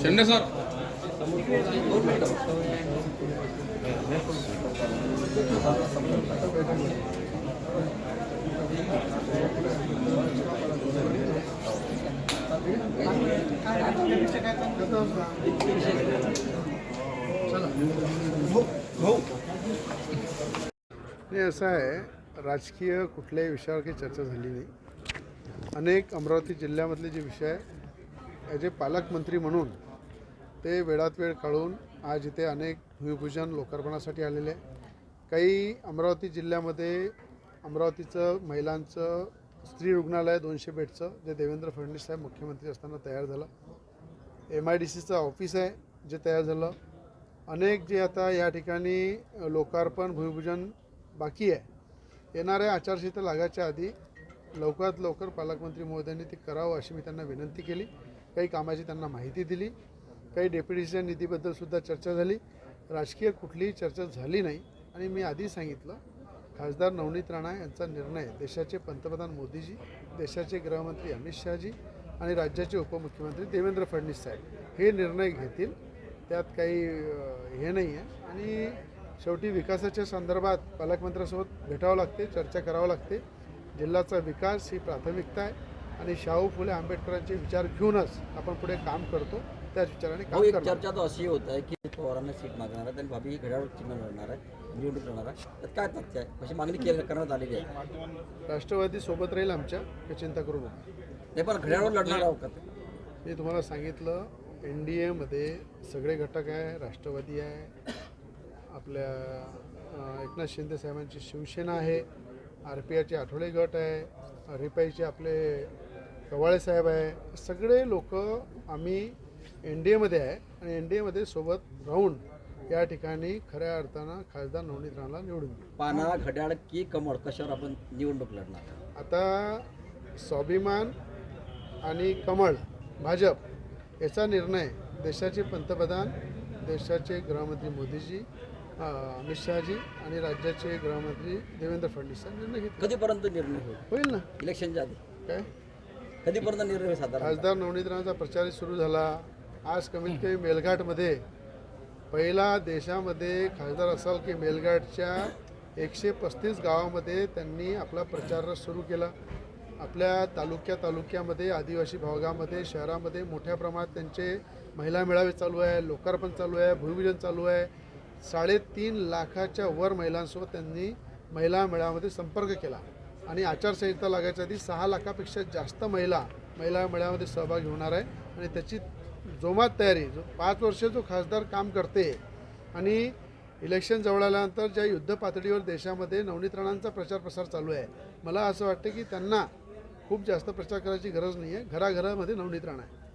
शेंडे sir हो. नाही असं आहे राजकीय कुठल्याही विषयावर काही चर्चा झाली नाही. अनेक अमरावती जिल्ह्यामधले जे विषय याचे पालकमंत्री म्हणून ते वेळात वेळ काढून आज इथे अनेक भूमिपूजन लोकार्पणासाठी आलेले आहे काही अमरावती जिल्ह्यामध्ये अमरावतीचं महिलांचं स्त्री रुग्णालय दोनशे बेडचं जे देवेंद्र फडणवीस साहेब मुख्यमंत्री असताना तयार झालं. एम आय डी सीचं ऑफिस आहे जे तयार झालं. अनेक जे आता या ठिकाणी लोकार्पण भूमिपूजन बाकी आहे. येणाऱ्या आचारसंहिता लागायच्या आधी लवकरात लवकर पालकमंत्री महोदयांनी ते करावं अशी मी त्यांना विनंती केली. काही कामाची त्यांना माहिती दिली. काही डेप्युटीच्या निधीबद्दल सुद्धा चर्चा झाली. राजकीय कुठलीही चर्चा झाली नाही. आणि मी आधी सांगितलं खासदार नवनीत राणा यांचा निर्णय देशाचे पंतप्रधान मोदीजी देशाचे गृहमंत्री अमित शहाजी आणि राज्याचे उपमुख्यमंत्री देवेंद्र फडणवीस साहेब हे निर्णय घेतील. त्यात काही हे नाही आहे. आणि शेवटी विकासाच्या संदर्भात पालकमंत्र्यांसोबत भेटावं लागते चर्चा करावं लागते. जिल्ह्याचा विकास ही प्राथमिकता आहे. आणि शाहू फुले आंबेडकरांचे विचार घेऊनच आपण पुढे काम करतो. त्याच विचाराने काम एक चर्चा तो अशी होत आहे की पवारांना सीट मागणार आहे आणि भाभी घड्याळ चिन्ह लढणार आहे निवडणूक लढणार आहे. त्यात काय तथ्य आहे अशी मागणी केली करण्यात आलेली आहे. राष्ट्रवादी सोबत राहील आमच्या चिंता करू नका. ते पण घड्याळवर लढणार आहोत का? मी तुम्हाला सांगितलं एन डी एमध्ये सगळे घटक आहे राष्ट्रवादी आहे आपल्या एकनाथ शिंदे साहेबांची शिवसेना आहे आर पी आयचे आठवडे गट आहे रिपाईचे आपले कवाळे साहेब आहे सगळे लोक आम्ही एन डी एमध्ये आहे आणि एन डी एमध्ये सोबत राहून या ठिकाणी खऱ्या अर्थानं खासदार नवनीत राणाला निवडून पाना घड्याळ की कमळ कशावर आपण निवडणूक लढणार? आता स्वाभिमान आणि कमळ भाजप याचा निर्णय देशाचे पंतप्रधान देशाचे गृहमंत्री मोदीजी अमित शहाजी आणि राज्याचे गृहमंत्री देवेंद्र फडणवीस यांनी निर्णय घेतला. कधीपर्यंत निर्णय होईल? होईल ना. इलेक्शनच्या आधी. काय? कधीपर्यंत निर्णय होईल साधारण? खासदार नवनीत राणांचा प्रचार सुरू झाला. आज कमीत कमी मेलघाटमध्ये पहिला देशामध्ये खासदार असाल की मेलघाटच्या एकशे पस्तीस गावामध्ये त्यांनी आपला प्रचार सुरू केला. आपल्या तालुक्या तालुक्यामध्ये आदिवासी भागामध्ये शहरामध्ये मोठ्या प्रमाणात त्यांचे महिला मेळावे चालू आहे लोकार्पण चालू आहे भूमिपूजन चालू आहे. साडेतीन लाखाच्या वर महिलांसोबत त्यांनी महिला मेळाव्यामध्ये संपर्क केला. आणि आचारसंहिता लागायच्या आधी सहा लाखापेक्षा जास्त महिला महिला मेळाव्यामध्ये सहभागी होणार आहे. आणि त्याची जोमात तयारी जो पाच वर्ष जो खासदार काम करते. आणि इलेक्शन जवळ आल्यानंतर ज्या युद्ध पातळीवर देशामध्ये नवनीत राणांचा प्रचार प्रसार चालू आहे. मला असं वाटतं की त्यांना खूप जास्त प्रचार करायची गरज नाही आहे घराघरामध्ये नवनीत राणा आहे.